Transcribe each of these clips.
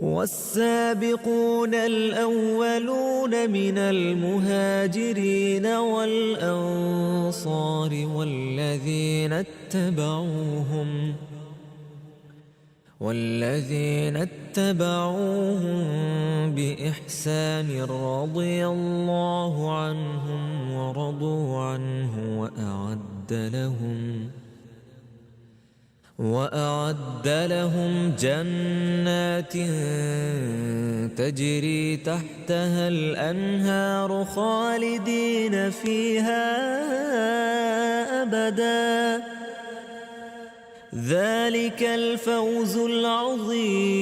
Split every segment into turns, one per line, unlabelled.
والسابقون الأولون من المهاجرين والأنصار والذين اتبعوهم والذين اتبعوهم بإحسان رضي الله عنهم ورضوا عنه وأعد لهم وأعد لهم جنات تجري تحتها الأنهار خالدين فيها أبدا. ذلك الفوز العظيم.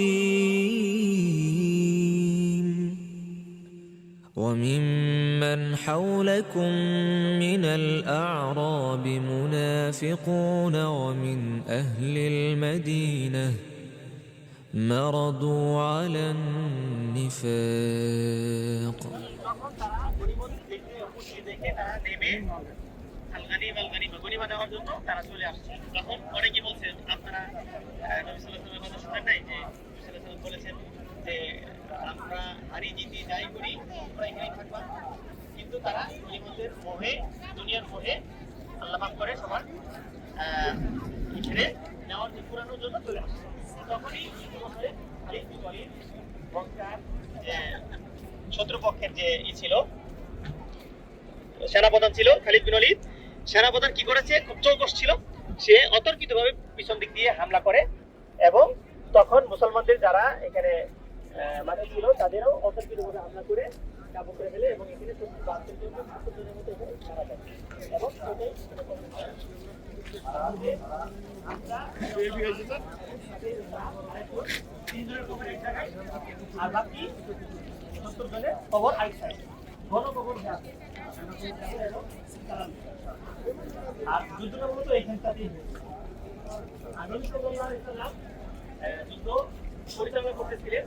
وممن حولكم من الأعراب منافقون ومن أهل المدينة مرضوا على النفاق
তখন তারা গনিমত দেখে খুশি দেখে তারা নেমে আল গানিমা আল গানিমা গনিমা নেওয়ার জন্য তারা চলে আসছে তখন অনেকে বলছেন আপনারা আহ, নবী সাল্লাল্লাহু আলাইহি কথা শুনেন নাই যে নবী সাল্লাল্লাহু আলাইহি বলেছেন যে আমরা হারি জিতি যাই করি তারা গনিমতের মোহে, দুনিয়ার মোহে আল্লাহ মাফ করে সবার ছেড়ে নেওয়ার পুরানোর জন্য চলে আসছে তখনই যে শত্রুপক্ষের যে ই ছিল, সেনাপ্রধান ছিল খালিদ বিন ওয়ালিদ। সেনাপ্রধান কি করেছে? খুব চৌকস ছিল। সে অতর্কিতভাবে পিছন দিক দিয়ে হামলা করে এবং তখন মুসলমানদের যারা এখানে মানে ছিল, তাদেরও অতর্কিতভাবে হামলা করে আর বাকি সত্তর জনের কবর আরেক সাইড। ঘন কবর যে। আর যুদ্ধটা মূলত এইখানটাতেই যুদ্ধ পরিচালনা করতেছিলেন।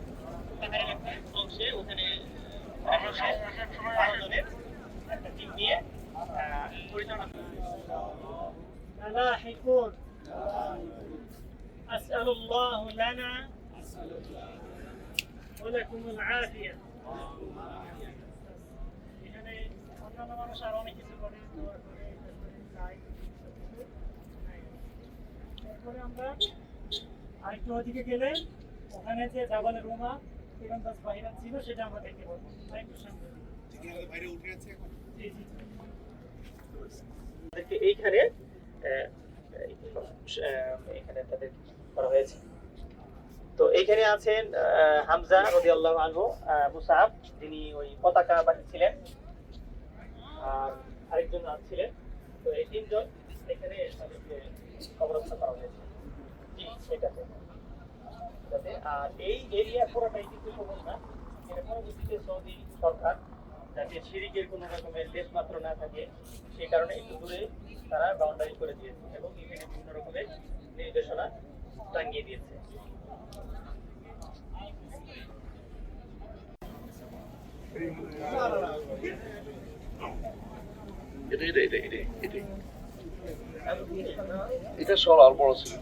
ওখানের একটা অংশে ওখানে বসে বারো জনের একটা টিম নিয়ে আহ, পরিচালনা
لاحقون أسأل الله لنا ولكم العافية এখানে অন্যান্য মানুষ আরো অনেক কিছু করে দোয়া করে তারপরে চাই তারপরে আমরা আরেকটু ওদিকে গেলে ওখানে যে জাবালে রোমা তীরন্দাজ বাহিরা ছিল সেটা আমরা দেখতে পাবো
তাদেরকে এইখানে এখানে তাদের করা হয়েছে। তো এইখানে আছেন হামজা রাদিয়াল্লাহু আনহু আহ, মুসাব যিনি ওই পতাকা বাহী ছিলেন আর আরেকজন ছিলেন তো এই তিনজন এখানে তাদেরকে কবরস্থ করা হয়েছে। জি সেটাতে। যাতে আর এই এরিয়া পুরোটাই কিন্তু সবুজ না এটা পরবর্তীতে সৌদি সরকার যাতে সিরিকের কোনো রকমের লেশ মাত্র না থাকে, সেই কারণে একটু দূরে তারা বাউন্ডারি করে দিয়েছে এবং এখানে বিভিন্ন রকমের নির্দেশনা টাঙ্গিয়ে দিয়েছে।
এটা এটা এটা এটা এটা। এটা আর বড় ছিল।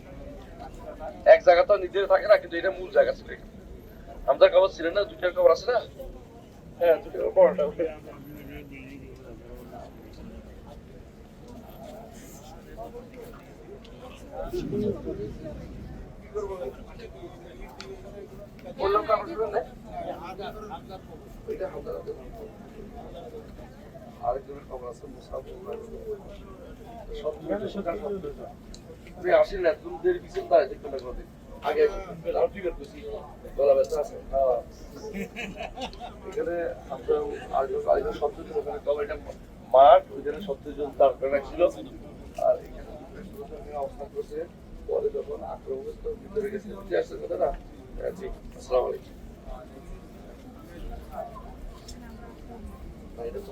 এক জায়গা তো নিজের থাকে না কিন্তু এটা মূল জায়গা ছিল। আমাদের খবর ছিল না দুইটার খবর আছে না? হ্যাঁ দুইটার বড়টা বললাম কাপড় শুনেন না? ওইটা হালকা রাখতে হবে। আরেকজনের খবর আছে মুসাফির। সব তুই আসিস না তুমি দেরি পিছন দাঁড়ায় দেখতে না কোনোদিন আগে আরও ঠিক করতেছি। গলা ব্যথা আছে। এখানে আমরা আরেকজন আরেকজন সপ্তজন ওখানে কবাইটা মাঠ, ওইখানে সপ্তজন দাঁড় করে রাখছিল আর এখানে অবস্থান করছে। পরে যখন আক্রমণ ভিতরে গেছে বুঝে আসছে কথা না জি আসসালামু আলাইকুম। এটা তো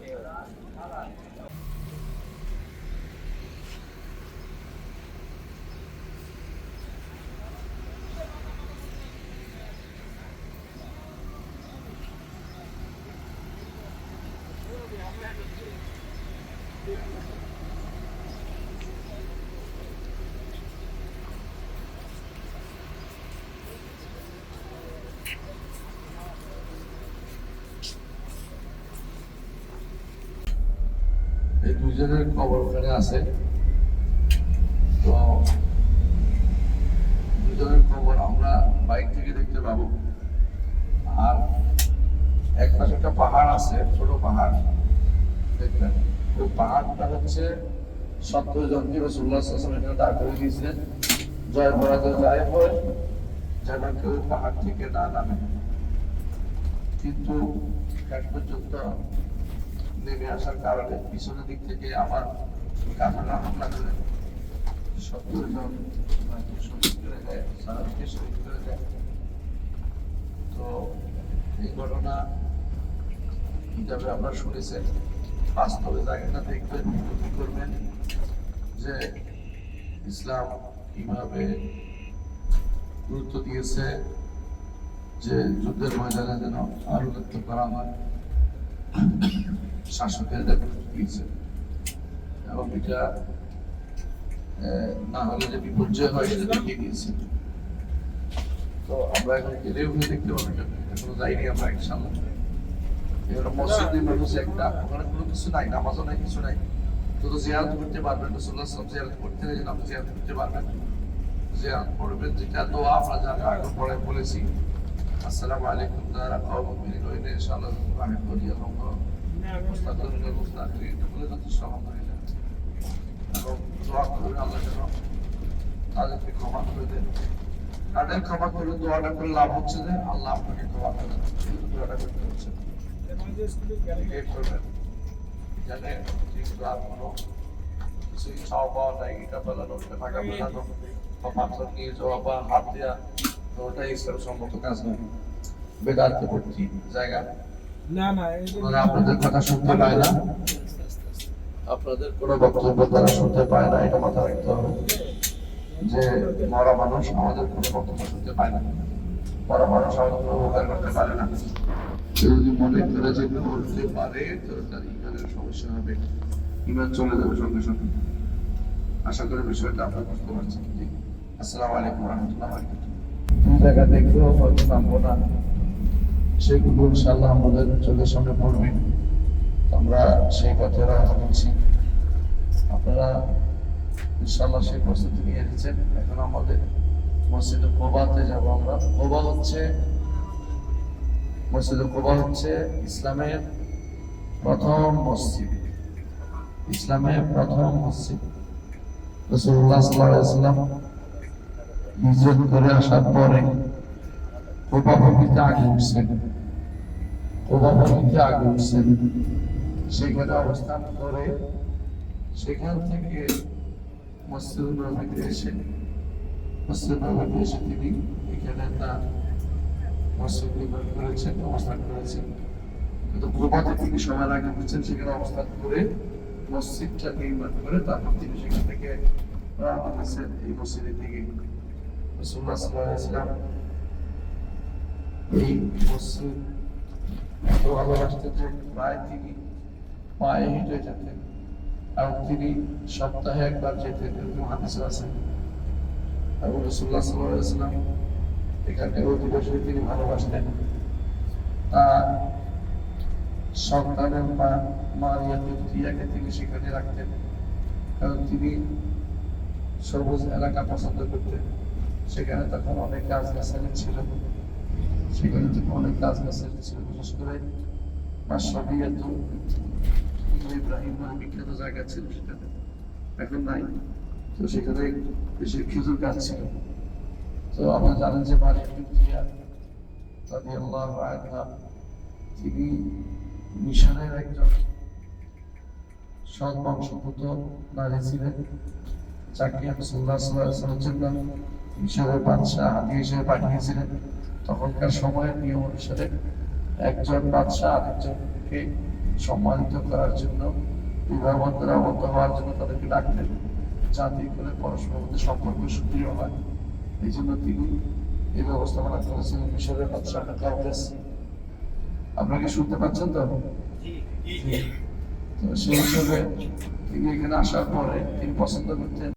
এই দুজনের খবর ওখানে আছে। তো দুজনের খবর আমরা বাইক থেকে দেখতে পাবো। আর এক পাশে একটা পাহাড় আছে, ছোট পাহাড়। দেখবেন, ওই পাহাড়টা হচ্ছে সত্তর জনকে রসুল্লাহ সাল্লাম এখানে দাঁড় করে দিয়েছিলেন। জয় পরাজয় জয় হয় যেন কেউ পাহাড় থেকে না নামে। কিন্তু শেষ পর্যন্ত নেমে আসার কারণে পিছনের দিক থেকে আমার কাফেররা হামলা করে। সত্তর সারাদিকে তো এই ঘটনা হিসাবে বাস্তবে করবেন যে ইসলাম কীভাবে গুরুত্ব দিয়েছে যে যুদ্ধের ময়দানে যেন আনুগত্য করা হয়। শাসকের না হলে হয় সেটা দেখিয়ে তো আমরা এখন গেলে ওখানে দেখতে পাবো এখনও যাইনি আমরা ইনশাল্লাহ মসজিদের মানুষ একটা, ওখানে কোনো কিছু নাই, নামাজও নাই, কিছু নাই। শুধু জিয়ারত করতে পারবেন রসুল্লাহ সব জিয়ারত করতে গেলে আপনি জিয়ারত করতে পারবেন জিয়ারত যেটা দোয়া আমরা যারা আগে পরে বলেছি, আসসালামু আলাইকুম আমি তাদের ক্ষমা করে দোয়াটা করে লাভ হচ্ছে যে আল্লাহ আপনাকে ক্ষমা করে দোয়াটা করতে হচ্ছে জানে যেগুলো আর কোনো নাই এটা বেলানো টাকা নিয়ে যাওয়া বা হাত দেওয়া তো ওটা ইসলাম সম্মত কাজ নয় বেদার্থ ভর্তি জায়গা
না না
ওরা আপনাদের কথা শুনতে পায় না। আপনাদের কোনো বক্তব্য তারা শুনতে পায় না এটা মাথা রাখতে হবে। যে মরা মানুষ আমাদের কোনো বক্তব্য শুনতে পায় না। মরা মানুষ আমাদের কোনো উপকার করতে পারে না। কেউ যদি মনে করে যে করতে পারে তো তার ইমানের সমস্যা হবে। ইমান চলে যাবে সঙ্গে সঙ্গে। আশা করি বিষয়টা আপনারা বুঝতে পারছেন। জি আসসালামু আলাইকুম রহমতুল্লাহ দুই জায়গা দেখলেও হয়তো নামবো না। সেগুলো ইনশাল্লাহ আমাদের চোখের সামনে পড়বে। আমরা সেই পথে দিচ্ছি। আপনারা ইনশাল্লাহ সেই প্রস্তুতি নিয়ে দিচ্ছেন এখন আমাদের মসজিদে কোবাতে যাব আমরা। কোবা হচ্ছে, মসজিদে কোবা হচ্ছে ইসলামের প্রথম মসজিদ। ইসলামের প্রথম মসজিদ। রসুল্লাহ সাল্লাহ ইসলাম হিজরত করে আসার পরে কোবা ভূমিতে আগে উঠছেন কোবা ভূমিতে আগে উঠছেন সেখানে অবস্থান করে সেখান থেকে মসজিদ নবীতে এসে মসজিদ নবীতে এসে তিনি এখানে তার মসজিদ নির্মাণ করেছেন অবস্থান করেছেন কিন্তু কোবাতে তিনি সময় আগে উঠছেন সেখানে অবস্থান করে মসজিদটা নির্মাণ করে তারপর তিনি সেখান থেকে এই মসজিদের দিকে রসুল্লাহ সাল্লাহ ইসলাম এই ভালোবাসতেন যে প্রায় তিনি যেতেন এবং তিনি সপ্তাহে একবার যেতেন এরকম হাদিস আছে। এবং রসুল্লাহ অধিবাসী তিনি ভালোবাসতেন। তার সন্তানের মা মারিয়া তুর্তিয়াকে তিনি সেখানে রাখতেন। কারণ তিনি সবুজ এলাকা পছন্দ করতেন। সেখানে তখন অনেক গাছ গাছালি ছিল। সেখানে থেকে অনেক গাছ গাছালি ছিল বিশেষ করে ইব্রাহিম নামে বিখ্যাত জায়গা ছিল সেখানে এখন নাই। তো সেখানে বেশি খেজুর গাছ ছিল। তো আপনারা জানেন যে মারিয়া তুর্তিয়া রাদিয়াল্লাহু আনহা, তিনি মিশরের একজন সৎ বংশভূত নারী ছিলেন। যাকে রাসূলুল্লাহ সাল্লাল্লাহু আলাইহি ওয়াসাল্লাম মিশরের বাদশাহ হাতি হিসেবে পাঠিয়েছিলেন। তখনকার সময়ের নিয়ম অনুসারে একজন বাদশাহ আরেকজনকে সম্মানিত করার জন্য বিবাহ বন্ধনে আবদ্ধ হওয়ার জন্য তাদেরকে ডাকলেন। জাতি করে পরস্পর মধ্যে সম্পর্ক সুদৃঢ় হয়। এই জন্য তিনি এই ব্যবস্থাপনা করেছিলেন মিশরের বাদশাহ কাউকেস আপনারা কি শুনতে পাচ্ছেন তো? তো সেই হিসেবে তিনি এখানে আসার পরে তিনি পছন্দ করতেন